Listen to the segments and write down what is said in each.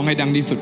องให้ดังที่สุด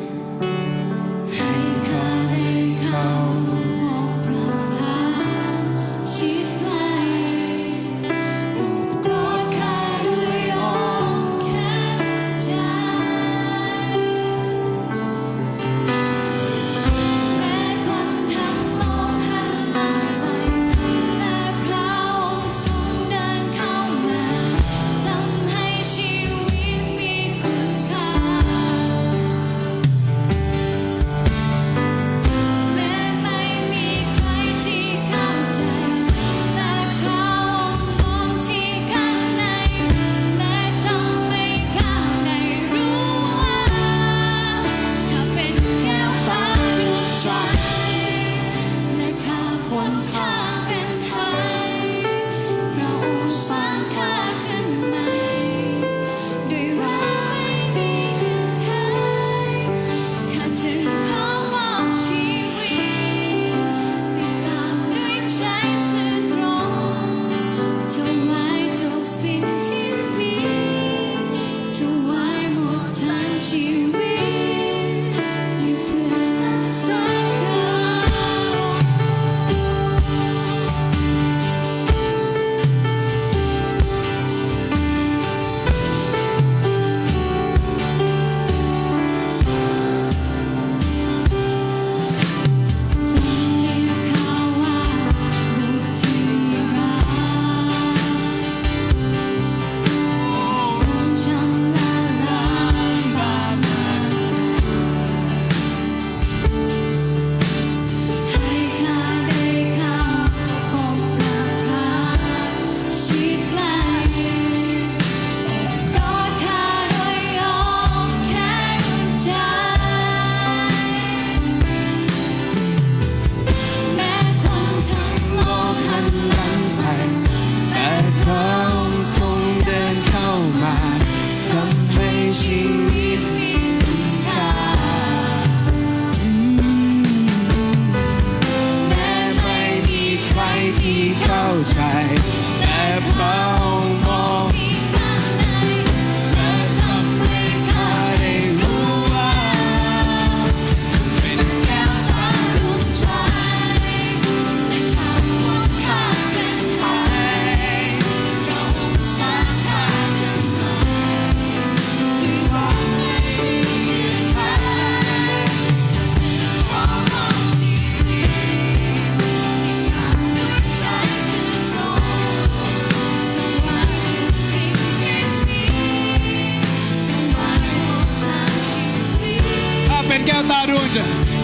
แก้วตาดวงใจ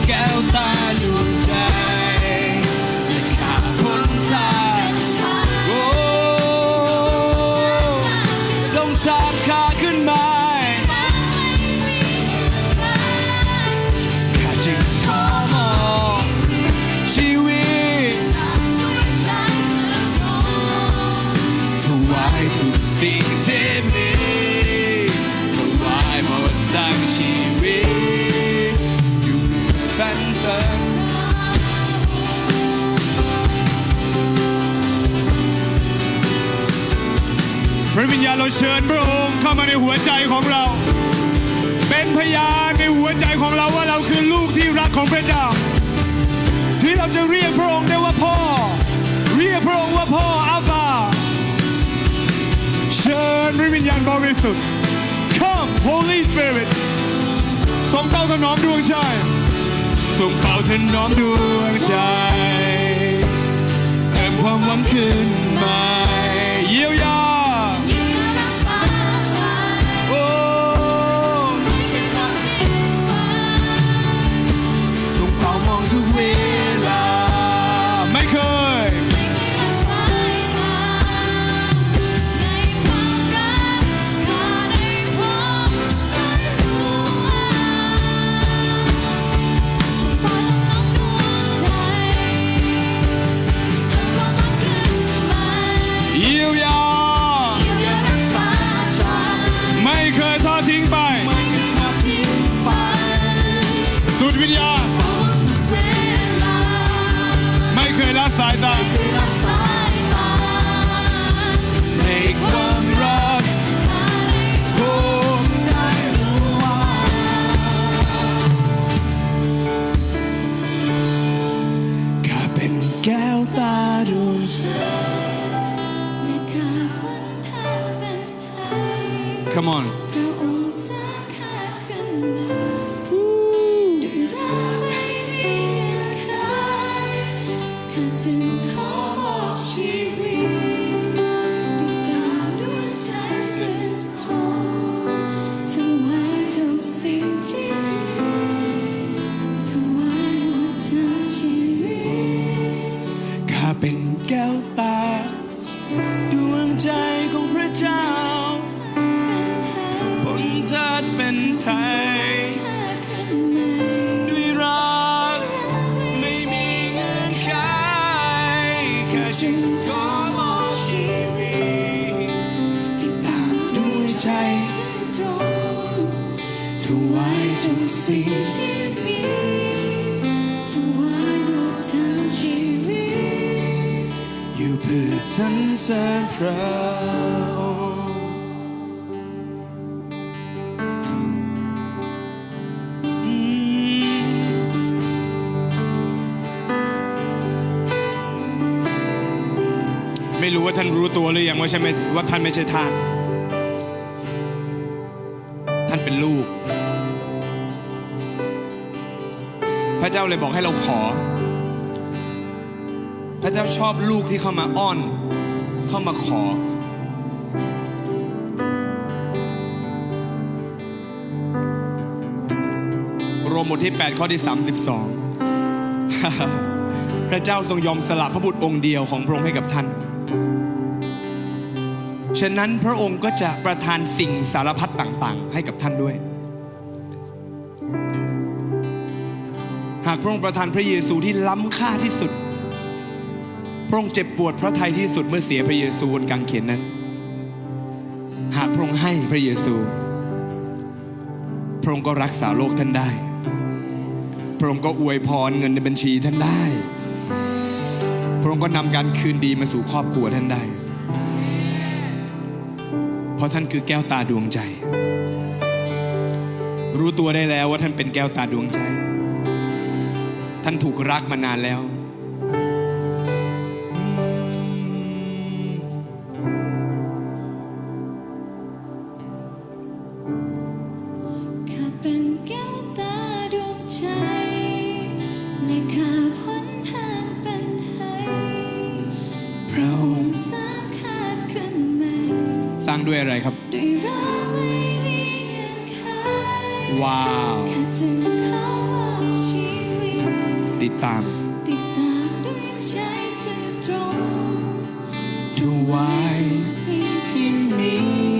แก้วตาดวงใจอย่าขาดคนทา ญาเราเชิญพระองค์เข้ามาในหัวใจของเรา เป็นพยานในหัวใจของเราว่าเราคือลูกที่รักของพระเจ้า ที่เราจะเรียกพระองค์ได้ว่าพ่อ เรียกพระองค์ว่าพ่ออาบาเชิญพระวิญญาณบริสุทธิ์ Come Holy Spirit ทรงเฝ้าถนอมดวงใจทรงเฝ้าถนอมดวงใจเติมความหวังขึ้นมา Come on. ไทย ด้วยรักไม่มีเงื่อนไขข้าจึงขอมอบชีวิตติดตามด้วยใจถวายทุกสิ่งที่มีถวายหมดทั้งชีวิตอยู่เพื่อสรรเสริญพระองค์ รู้ว่าท่านรู้ตัวหรือยังว่าใช่ไหมว่าท่านไม่ใช่ทาสท่านเป็นลูก พระเจ้าเลยบอกให้เราขอ พระเจ้าชอบลูกที่เข้ามาอ้อน เข้ามาขอ โรมบทที่ 8 ข้อที่ 32พระเจ้าทรงยอมสละพระบุตรองค์เดียวของพระองค์ให้กับท่าน ฉะนั้นพระองค์ก็จะประทานสิ่งสารพัดต่างๆ ให้กับท่านด้วย หากพระองค์ประทานพระเยซูที่ล้ำค่าที่สุด พระองค์เจ็บปวดพระทัยที่สุดเมื่อเสียพระเยซูบนกางเขนนั้น หากพระองค์ให้พระเยซู พระองค์ก็รักษาโลกท่านได้ พระองค์ก็อวยพรเงินในบัญชีท่านได้ พระองค์ก็นำการคืนดีมาสู่ครอบครัวท่านได้ เพราะท่านคือแก้วตาดวงใจ รู้ตัวได้แล้วว่าท่านเป็นแก้วตาดวงใจ ท่านถูกรักมานานแล้ว ข้าเป็นแก้วตาดวงใจ และข้าพ้นทางเป็นไทยพระองค์ สร้างด้วยอะไรครับด้วยรักไม่มีเงื่อนไขว้าวข้าจึงขอมอบชีวิตติดตามติดตามด้วยใจสื่อตรงถวายทุกสิ่ง